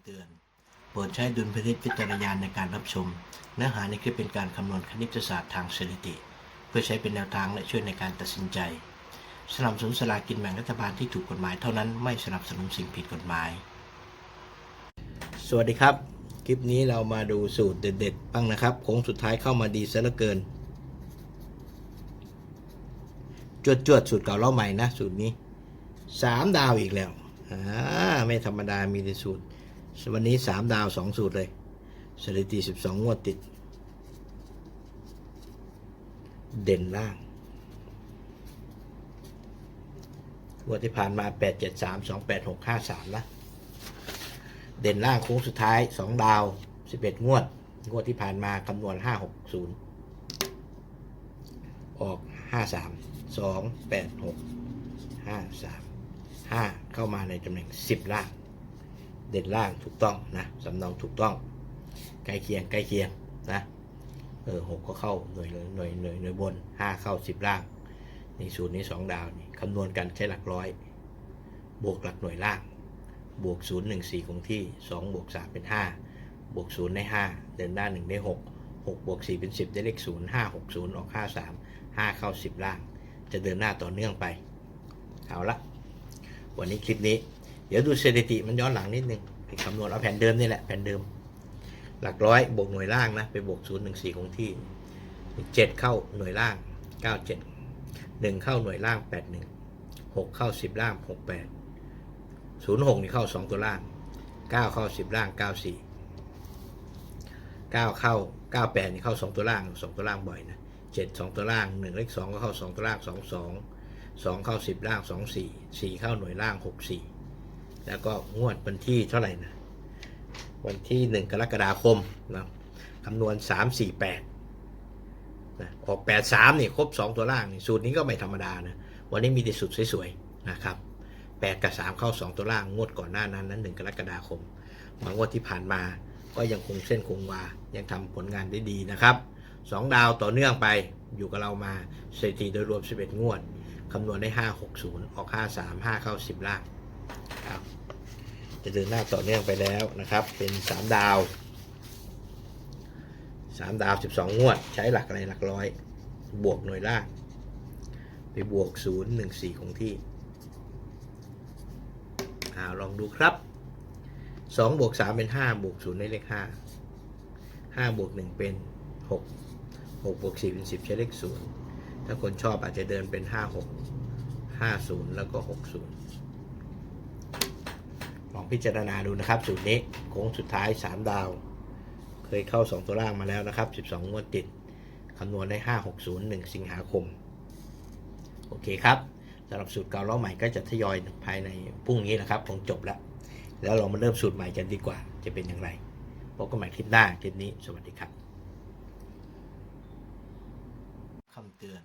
ำเตือน โปรดใช้ดุลพินิจวิจารณาในการรับชม เนื้อหาในคลิปเป็นการคำนวณคณิตศาสตร์ทางสถิติ เพื่อใช้เป็นแนวทางและช่วยในการตัดสินใจ สนับสนุนสลากินแบ่งรัฐบาลที่ถูกกฎหมายเท่านั้นไม่สนับสนุนสิ่งผิดกฎหมาย สวัสดีครับ คลิปนี้เรามาดูสูตรเด็ดๆ บ้างนะครับโค้งสุดท้ายเข้ามาดีซะเหลือเกินจวดจวดๆสูตรเก่าเล่าใหม่นะสูตรนี้สามดาวอีกแล้วอ่าไม่ธรรมดามีแต่สูตร วันนี้สามดาวสองสูตรเลย สถิติสิบสองงวดติด เด่นล่างงวดที่ผ่านมาแปดเจ็ดสามสองแปดหกห้าสามนะเด่นล่างโค้งสุดท้ายสองดาวสิบเอ็ดงวด งวดที่ผ่านมาคำนวณห้าหกศูนย์ออกห้าสามสองแปดหกห้าสามห้าเข้ามาในตำแหน่งสิบล่าง เด่นล่างถูกต้องนะสำเนาถูกต้องใกล้เคียงใกล้เคียงนะเออหกก็เข้าหน่วยหน่วยหน่วยหน่วยบนห้าเข้าสิบล่างในสูตรนี้สองดาวนี่คำนวณกันใช้หลักร้อย บวกหลักหน่วยล่าง บวก0 1 4คงที่2บวก3เป็น5บวก0ได้5เดินหน้า1ได้6 6บวก4เป็น10ได้เลข0 5 6 0ออก5 3 5เข้า10ล่าง จะเดินหน้าต่อเนื่องไป เอาละวันนี้คลิปนี้ เดี๋ยวดูสถิติมันย้อนหลังนิดนึงคำนวณเอาแผ่นเดิมนี่แหละแผ่นเดิม หลักร้อยบวกหน่วยล่างนะไปบวก0 1 4คงที่7เข้าหน่วยล่าง97 1เข้าหน่วยล่าง81 6เข้า10ล่าง68ศูนย์หกนี่เข้าสองตัวล่างเก้าเข้าสิบล่างเก้าสี่เก้าเข้าเก้าแปดนี่เข้าสองตัวล่างสองตัวล่างบ่อยนะเจ็ดสองตัวล่างหนึ่งเลขสองก็เข้าสองตัวล่างสองสองสองเข้าสิบล่างสองสี่สี่เข้าหน่วยล่างหกสี่ แล้วก็งวดวันที่เท่าไหร่นะวันที่หนึ่งกรกฎาคมนะคำนวณสามสี่แปดนะออกแปดสามนี่ครบสองตัวล่างนี่สูตรนี้ก็ไม่ธรรมดานะวันนี้มีแต่สูตรสวยๆนะครับแปดกับสามเข้าสองตัวล่างงวดก่อนหน้านั้นนั้นหนึ่งกรกฎาคมมางวดที่ผ่านมาก็ยังคงเส้นคงวา ยังทำผลงานได้ดีนะครับสองดาวต่อเนื่องไปอยู่กับเรามาสถิติโดยรวม 11 งวด คำนวณได้ 560 ออก 53 5 เข้า 10ล่าง จะเดินหน้าต่อเนื่องไปแล้วนะครับ เป็น3ดาว3ดาว12งวด ใช้หลักอะไรหลักร้อย บวกหน่วยล่าง ไปบวก0 1 4คงที่อ่าลองดูครับสองบวกสามเป็นห้าบวกศูนย์ได้เลขห้าห้าบวกหนึ่งเป็นหกหกบวกสี่เป็นสิบใช้เลขศูนย์ถ้าคนชอบอาจจะเดินเป็นห้าหกห้าศูนย์แล้วก็หกศูนย์ ลองพิจารณาดูนะครับสูตรนี้โค้งสุดท้ายสามดาว เคยเข้าสองตัวล่างมาแล้วนะครับสิบสองวดติดคำนวณได้ห้าหกศูนย์หนึ่งสิงหาคม โอเคครับสำหรับสูตรเก่าล้อใหม่ก็จะทยอยภายในพรุ่งนี้นะครับคงจบแล้ว แล้วเรามาเริ่มสูตรใหม่กันดีกว่า จะเป็นอย่างไรพบกันใหม่คลิปหน้าคลิปนี้สวัสดีครับคำเตือน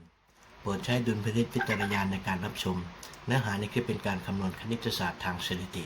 โปรดใช้ดุลพินิจวิจารณญาณในการรับชม เนื้อหาในคลิปเป็นการคำนวณคณิตศาสตร์ทางสถิติ